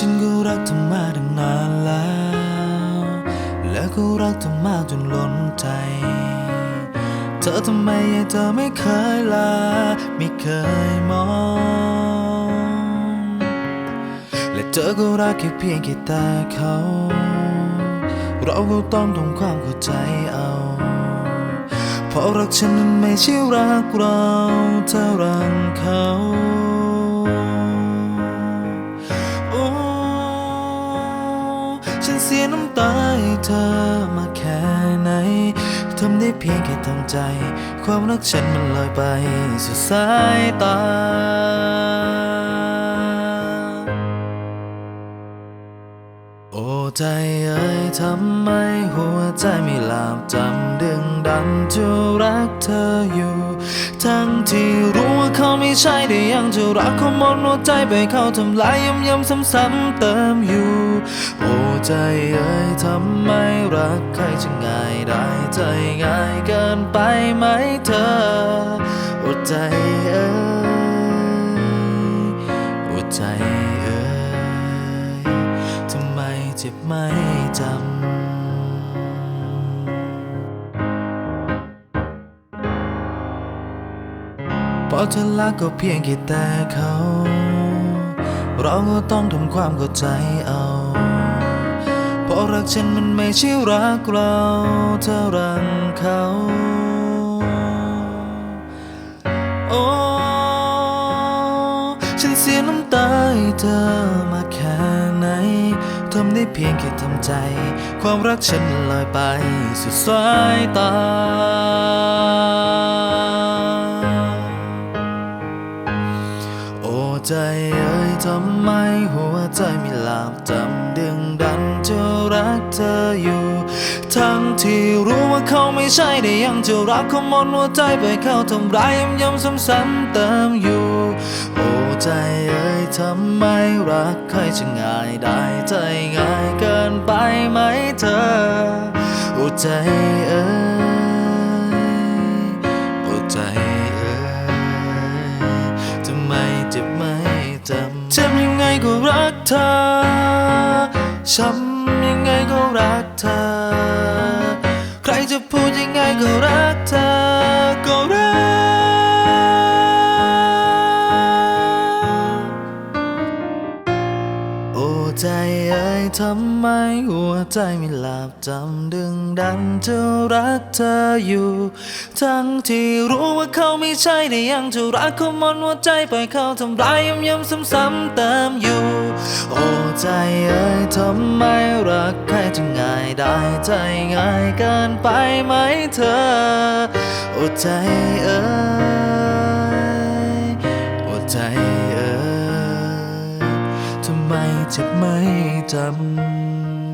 ฉันก็รักเธอมาตั้งนานแล้ว และก็รักเธอมากจนล้นใจ เธอทำไมเธอไม่เคยลา ไม่เคยมอง และเธอก็รักแค่เพียงแค่ตาเขา เราก็ต้องทำความเข้าใจเอา เพราะรักฉันนั้นไม่ใช่รักเราเธอรักเขา เสียน้ำตาให้เธอมาแค่ไหนทำได้เพียงแค่ทำใจ ความรักฉันมันลอยไปสู่สายตาโอ้ใจเอ้ยทำไมหัวใจไม่หลับจำดึงดันจะรักเธออยู่ ทั้งที่รู้ว่าเขาไม่ใช่แต่ยังจะรักเขาหมดหัวใจไปเขาทำลายย้ำย้ำซ้ำๆเติมอยู่โอ้ ใจเอ้ยทำไมรักใครจะง่ายได้ใจง่ายเกินไปไหมเธออ้ใจเอ้ยอ้ใจเอ้ยทำไมเจ็บไม่จำเพราะเธอรักก็เพียงแค่แต่เขา เราก็ต้องทำความเข้าใจเอา ราะรักฉันมันไม่ใช่รักเราเธอรักเขา โอ้ ฉันเสียน้ำตาให้เธอมาแค่ไหนทำได้เพียงแค่ทำใจ ความรักฉันลอยไปสุดสายตาโอ้ใจเอ้ยทำไมหัวใจไม่หลับจำดึง เธออยู่ ทั้งที่รู้ว่าเขาไม่ใช่แต่ยังจะรักเขาหมดหัวใจไปเขาทำร้ายย้ำย้ำซ้ำๆเติมอยู่ โอ้ใจเอ้ยทำไมรักใครจะง่ายได้ใจง่ายเกินไปไหมเธอ โอ้ใจเอ้ยโอ้ใจเอ้ยทำไมเจ็บไม่จำทำยังไงก็รักเธอช้ำ ยังไงก็รั ทำไมหัวใจไม่หลับจำดึงดันจะรักเธออยู่ ทั้งที่รู้ว่าเขาไม่ใช่แต่ยังจะรักเขาหมดหัวใจไปเขาทำร้ายย้ำย้ำซ้ำๆเติมอยู่ โอ้ใจเอ้ยทำไมรักใครจะง่ายได้ใจง่ายเกินไปไหมเธอ โอ้ใจเอ้ยโอ้ใจเอ้ยทำไมเจ็บไม่ dam.